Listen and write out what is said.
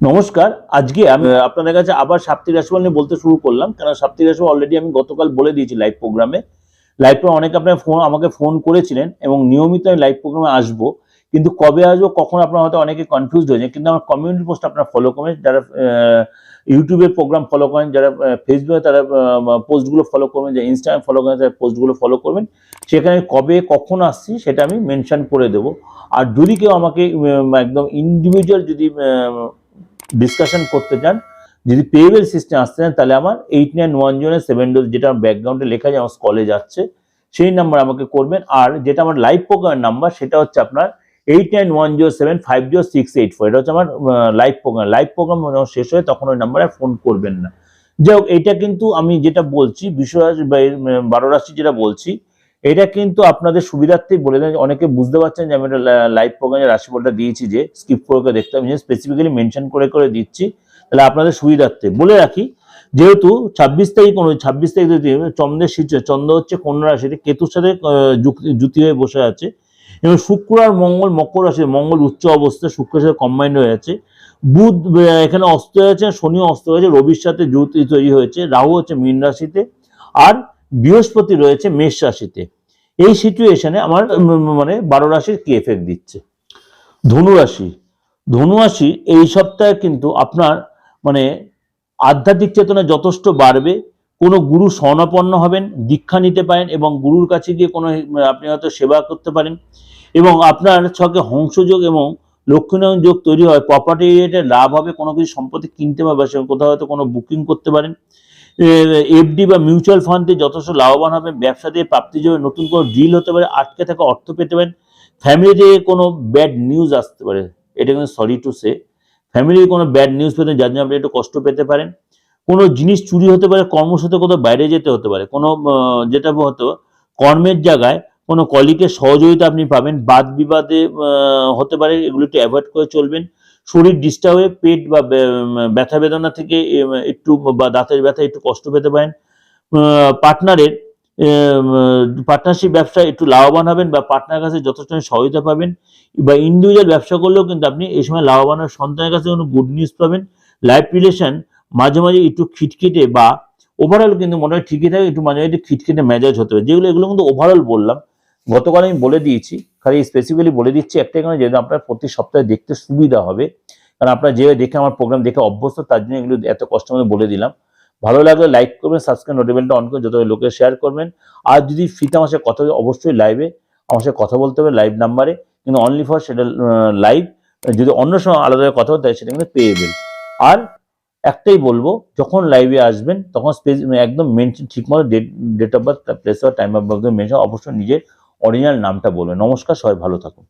নমস্কার, আজকে আমি আপনাদের কাছে আবার সাপ্তাহিক রাশিফল নিয়ে বলতে শুরু করলাম কারণ সাপ্তাহিক রাশিফল অলরেডি আমি গতকাল বলে দিয়েছি লাইভ প্রোগ্রামে লাইভ প্রোগ্রাম অনেকে আপনার ফোন আমাকে ফোন করেছিলেন এবং নিয়মিত আমি লাইভ প্রোগ্রামে আসব, কিন্তু কবে আসব কখন আপনার হয়তো অনেকে কনফিউজ হয়ে যায় কিন্তু আমার কমিউনিটি পোস্ট আপনারা ফলো করেন, যারা ইউটিউবের প্রোগ্রাম ফলো করেন, যারা ফেসবুকে তারা পোস্টগুলো ফলো করবেন, যারা ইনস্টাগ্রাম ফলো করেন, তারা পোস্টগুলো ফলো করবেন। সেখানে কবে কখন আসছি সেটা আমি মেনশন করে দেবো। আর যদি কেউ আমাকে একদম ইন্ডিভিজুয়াল যদি ডিসকাশন করতে চান যদি পেয়েবেল সিস্টেম আসতে চান তাহলে আমার eight nine one zero seven dose যেটা আমার ব্যাকগ্রাউন্ডে লেখা আছে আমার কলে যাচ্ছে সেই নাম্বার আমাকে করবেন। আর যেটা আমার লাইভ প্রোগ্রামের নাম্বার সেটা হচ্ছে আপনার eight nine one zero seven five zero six eight four এটা হচ্ছে আমার লাইভ প্রোগ্রাম লাইভ প্রোগ্রাম যখন শেষ হয় তখন ওই নাম্বারে ফোন করবেন না। যাই হোক এটা কিন্তু আমি যেটা বলছি বিশ্বরাশি বা এর, উম, বারো রাশি যেটা বলছি এটা কিন্তু আপনাদের সুবিধার্থেই বলে দেন, অনেকে বুঝতে পারছেন যে আমি এটা লাইভ প্রোগ্রামে রাশিফলটা দিয়েছি যে স্কিপ করে করে দেখতে আমি স্পেসিফিক্যালি মেনশন করে করে দিচ্ছি, তাহলে আপনাদের সুবিধার্থে। বলে রাখি, যেহেতু ছাব্বিশ তারিখ অনু ছাব্বিশ তারিখ চন্দ্রের শীর্ষে চন্দ্র হচ্ছে কন্যা রাশিতে, কেতুর সাথে জুতি হয়ে বসে আছে, এবং শুক্র আর মঙ্গল, মকর রাশি, মঙ্গল উচ্চ অবস্থায় শুক্রের সাথে কম্বাইন্ড হয়ে আছে, বুধ এখানে অস্ত হয়েছে, শনি অস্ত হয়েছে, রবির সাথে জুতি তৈরি হয়েছে, রাহু হচ্ছে মীন রাশিতে, আর বৃহস্পতি রয়েছে মেষ রাশিতে। এই সিচুয়েশনে আমার মানে বারো রাশির কি এফেক্ট দিচ্ছে? ধনু রাশি। ধনু এই সপ্তাহে কিন্তু আপনার মানে আধ্যাত্মিক চেতনা যথেষ্ট বাড়বে, কোনো গুরু স্বর্ণাপন্ন হবেন, দীক্ষা নিতে পারেন এবং গুরুর কাছে গিয়ে কোনো, আপনি হয়তো সেবা করতে পারেন এবং আপনার ছকে হংসযোগ এবং লক্ষ্মীনারায়ণ যোগ তৈরি হয় প্রপার্টি রিলেটেড লাভ হবে, কোনো কিছু সম্পত্তি কিনতে পারবে কোথাও হয়তো কোনো বুকিং করতে পারেন। এফডি বা মিউচুয়াল ফান্ডে যথেষ্ট লাভবান হবে ব্যবসা দিয়ে প্রাপ্তি যাবে নতুন কোনো ডিল হতে পারে, আটকে থাকা অর্থ পেতে পারেন। ফ্যামিলি থেকে কোনো ব্যাড নিউজ আসতে পারে, এটা কিন্তু সরি টু সে ফ্যামিলির কোনো ব্যাড নিউজ পেতে যার জন্য আপনি একটু কষ্ট পেতে পারেন। কোনো জিনিস চুরি হতে পারে, কর্মসূত্রে কোথাও বাইরে যেতে হতে পারে, কোনো যেটা হতো, কর্মের জায়গায় কোনো কলিকের সহযোগিতা আপনি পাবেন, বাদ বিবাদে হতে পারে, এগুলো একটু অ্যাভয়েড করে চলবেন। শরীর ডিস্টার্ব হয়ে পেট বা ব্যথা বেদনা থেকে একটু বা দাঁতের ব্যথা একটু কষ্ট পেতে পারেন। পার্টনারের পার্টনারশিপ ব্যবসায় একটু লাভবান হবেন বা পার্টনার কাছে যথেষ্ট সহায়তা পাবেন বা ইন্ডিভিজুয়াল ব্যবসা করলেও কিন্তু আপনি এই সময় লাভবান সন্তানের কাছে কোনো গুড নিউজ পাবেন। লাইফ রিলেশন মাঝে মাঝে একটু খিটখিটে বা ওভারঅল কিন্তু মনে হয় ঠিকই থাকে, একটু মাঝে মাঝে খিটখিটে মেজাজ হতে হবে যেগুলো, এগুলো কিন্তু ওভারঅল বললাম। গতকাল আমি বলে দিয়েছি। খালি স্পেসিফিক্যালি বলে দিচ্ছি, একটাই কারণে যেহেতু আপনার প্রতি সপ্তাহে দেখতে সুবিধা হবে। কারণ আপনারা যেভাবে দেখে আমার প্রোগ্রাম দেখে অভ্যস্ত, তার জন্য এগুলো এত কষ্ট করে বলে দিলাম। ভালো লাগলে লাইক করবেন সাবস্ক্রাইব নোটিফিকেশনটা অন করে যত লোকে শেয়ার করবেন। আর যদি ফ্রিতে আমার সাথে কথা অবশ্যই লাইভে আমার সাথে কথা বলতে হবে লাইভ নাম্বারে কিন্তু অনলি ফর সেটা লাইভ যদি অন্য সময় আলাদা কথা হয়, সেটা কিন্তু পেয়েবেল আর একটাই বলব, যখন লাইভে আসবেন, তখন স্পেস একদম মেনশন ঠিকমতো date date of birth place of time of birth mention অবশ্যই নিজের অরিজিনাল নামটা বলবেন। নমস্কার সবাই ভালো থাকুন।